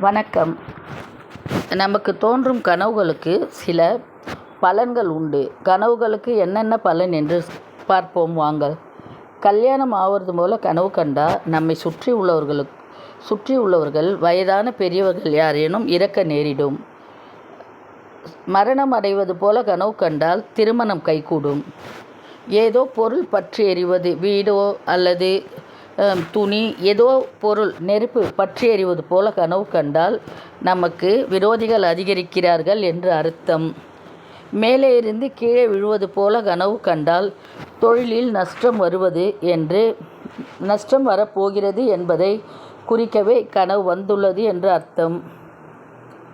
வணக்கம். நமக்கு தோன்றும் கனவுகளுக்கு சில பலன்கள் உண்டு. கனவுகளுக்கு என்னென்ன பலன் என்று பார்ப்போம் வாங்கள். கல்யாணம் ஆவது போல கனவு கண்டால் நம்மை சுற்றி உள்ளவர்களுக்கு சுற்றி உள்ளவர்கள் வயதான பெரியவர்கள் யாரேனும் இறக்க நேரிடும். மரணம் அடைவது போல கனவு கண்டால் திருமணம் கைகூடும். ஏதோ பொருள் பற்றி எறிவது வீடோ அல்லது துணி ஏதோ பொருள் நெருப்பு பற்றி எறிவது போல கனவு கண்டால் நமக்கு விரோதிகள் அதிகரிக்கிறார்கள் என்று அர்த்தம். மேலே இருந்து கீழே விழுவது போல கனவு கண்டால் தொழிலில் நஷ்டம் வருவது என்று நஷ்டம் வரப்போகிறது என்பதை குறிக்கவே கனவு வந்துள்ளது என்று அர்த்தம்.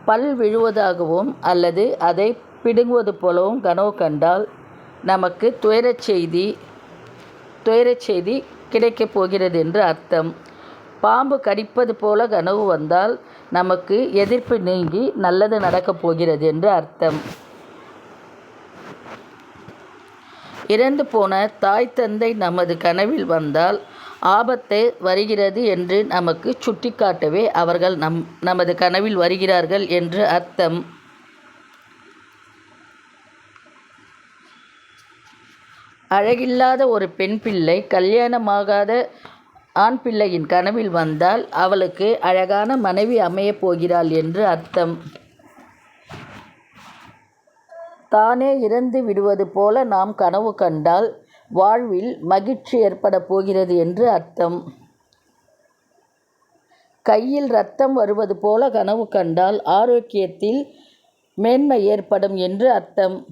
பல் விழுவதாகவும் அல்லது அதை பிடுங்குவது போலவும் கனவு கண்டால் நமக்கு துயரச் செய்தி துயரச் செய்தி கிடைக்கப் போகிறது என்று அர்த்தம். பாம்பு கடிப்பது போல கனவு வந்தால் நமக்கு எதிர்ப்பு நீங்கி நல்லது நடக்கப் போகிறது என்று அர்த்தம். இறந்து போன தாய் தந்தை நமது கனவில் வந்தால் ஆபத்து வருகிறது என்று நமக்கு சுட்டிக்காட்டவே அவர்கள் நம் நமது கனவில் வருகிறார்கள் என்று அர்த்தம். அழகில்லாத ஒரு பெண் பிள்ளை கல்யாணமாகாத ஆண் பிள்ளையின் கனவில் வந்தால் அவளுக்கு அழகான மனைவி அமையப் போகிறாள் என்று அர்த்தம். தானே இறந்து விடுவது போல நாம் கனவு கண்டால் வாழ்வில் மகிழ்ச்சி ஏற்பட போகிறது என்று அர்த்தம். கையில் ரத்தம் வருவது போல கனவு கண்டால் ஆரோக்கியத்தில் மேன்மை ஏற்படும் என்று அர்த்தம்.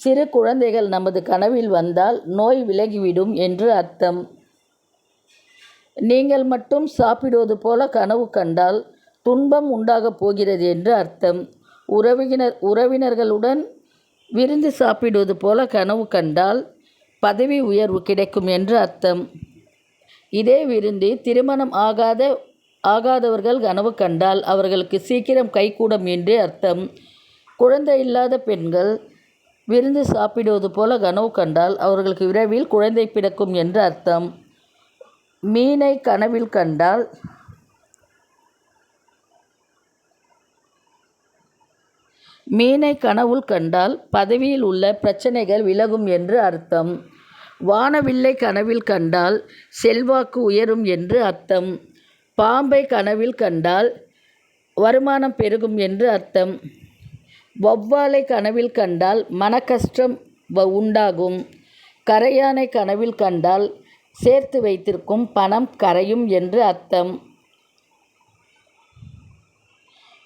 சிறு குழந்தைகள் நமது கனவில் வந்தால் நோய் விலகிவிடும் என்று அர்த்தம். நீங்கள் மட்டும் சாப்பிடுவது போல கனவு கண்டால் துன்பம் உண்டாகப் போகிறது என்று அர்த்தம். உறவினர் உறவினர்களுடன் விருந்து சாப்பிடுவது போல கனவு கண்டால் பதவி உயர்வு கிடைக்கும் என்று அர்த்தம். இதே விருந்து திருமணம் ஆகாத ஆகாதவர்கள் கனவு கண்டால் அவர்களுக்கு சீக்கிரம் கைகூடும் என்று அர்த்தம். குழந்தை இல்லாத பெண்கள் விருந்து சாப்பிடுவது போல கனவு கண்டால் அவர்களுக்கு விரைவில் குழந்தை பிறக்கும் என்று அர்த்தம். மீனை கனவில் கண்டால் மீனை கனவுள் கண்டால் பதவியில் உள்ள பிரச்சனைகள் விலகும் என்று அர்த்தம். வானவில்லை கனவில் கண்டால் செல்வாக்கு உயரும் என்று அர்த்தம். பாம்பை கனவில் கண்டால் வருமானம் பெருகும் என்று அர்த்தம். வௌவாலை கனவில் கண்டால் மனக்கஷ்டம் வ- உண்டாகும். கரையானை கனவில் கண்டால் சேர்த்து வைத்திருக்கும் பணம் கரையும் என்று அர்த்தம்.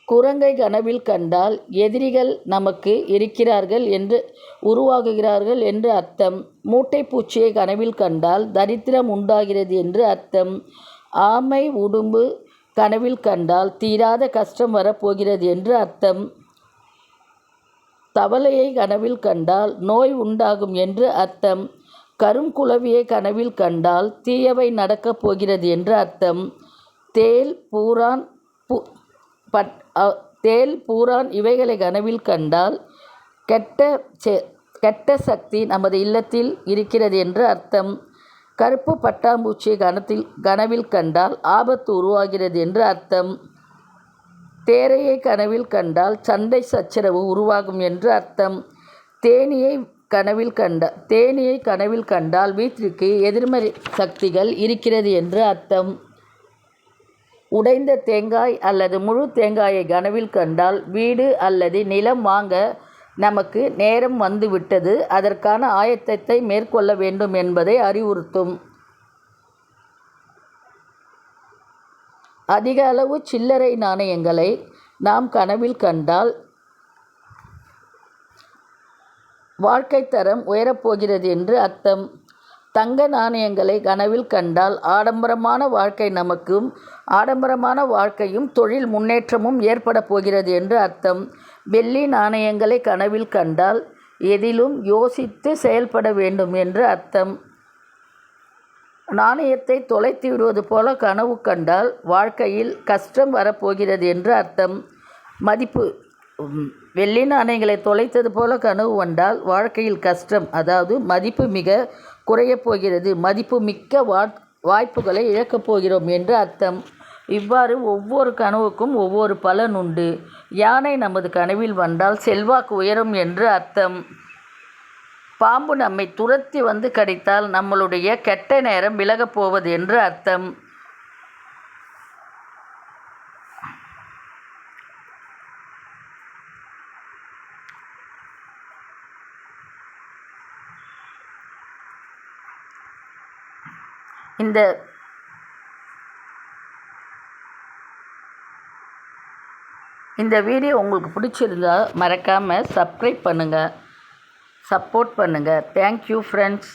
குரங்கை கனவில் கண்டால் எதிரிகள் நமக்கு இருக்கிறார்கள் என்று உருவாகுகிறார்கள் என்று அர்த்தம். மூட்டை பூச்சியை கனவில் கண்டால் தரித்திரம் உண்டாகிறது என்று அர்த்தம். ஆமை உடும்பு கனவில் கண்டால் தீராத கஷ்டம் வரப்போகிறது என்று அர்த்தம். தவளையை கனவில் கண்டால் நோய் உண்டாகும் என்று அர்த்தம். கருங்குளவியை கனவில் கண்டால் தீயவை நடக்கப் போகிறது என்று அர்த்தம். தேல் பூரான் பூ பட் தேல் பூரான் இவைகளை கனவில் கண்டால் கெட்ட செ- கெட்ட சக்தி நமது இல்லத்தில் இருக்கிறது என்று அர்த்தம். கருப்பு பட்டாம்பூச்சியை கனத்தில் கனவில் கண்டால் ஆபத்து உருவாகிறது என்று அர்த்தம். தேரையை கனவில் கண்டால் சண்டை சச்சரவு உருவாகும் என்று அர்த்தம். தேனியை கனவில் கண்ட தேனியை கனவில் கண்டால் வீட்டிற்கு எதிர்மறை சக்திகள் இருக்கிறது என்று அர்த்தம். உடைந்த தேங்காய் அல்லது முழு தேங்காயை கனவில் கண்டால் வீடு அல்லது நிலம் வாங்க நமக்கு நேரம் வந்துவிட்டது. அதற்கான ஆயத்தத்தை மேற்கொள்ள வேண்டும் என்பதை அறிவுறுத்தும். அதிக அளவு சில்லறை நாணயங்களை நாம் கனவில் கண்டால் வாழ்க்கை தரம் உயரப்போகிறது என்று அர்த்தம். தங்க நாணயங்களை கனவில் கண்டால் ஆடம்பரமான வாழ்க்கை நமக்கும் ஆடம்பரமான வாழ்க்கையும் தொழில் முன்னேற்றமும் ஏற்பட போகிறது என்று அர்த்தம். வெள்ளி நாணயங்களை கனவில் கண்டால் எதிலும் யோசித்து செயல்பட வேண்டும் என்று அர்த்தம். நாணயத்தை தொலைத்து விடுவது போல கனவு கண்டால் வாழ்க்கையில் கஷ்டம் வரப்போகிறது என்று அர்த்தம். மதிப்பு. வெள்ளி நாணயங்களை தொலைத்தது போல கனவு வந்தால் வாழ்க்கையில் கஷ்டம் அதாவது மதிப்பு மிக குறையப் போகிறது. மதிப்பு மிக்க வா வாய்ப்புகளை இழக்கப் போகிறோம் என்று அர்த்தம். இவ்வாறு ஒவ்வொரு கனவுக்கும் ஒவ்வொரு பலன் உண்டு. யானை நமது கனவில் வந்தால் செல்வாக்கு உயரும் என்று அர்த்தம். பாம்பு நம்மை துரத்தி வந்து கடித்தால் நம்மளுடைய கெட்ட நேரம் விலகப் போவது என்று அர்த்தம். இந்த இந்த வீடியோ உங்களுக்கு பிடிச்சிருந்தா மறக்காமல் சப்ஸ்கிரைப் பண்ணுங்கள் சப்போர்ட் பண்ணுங்கள் தேங்க்யூ ஃப்ரெண்ட்ஸ்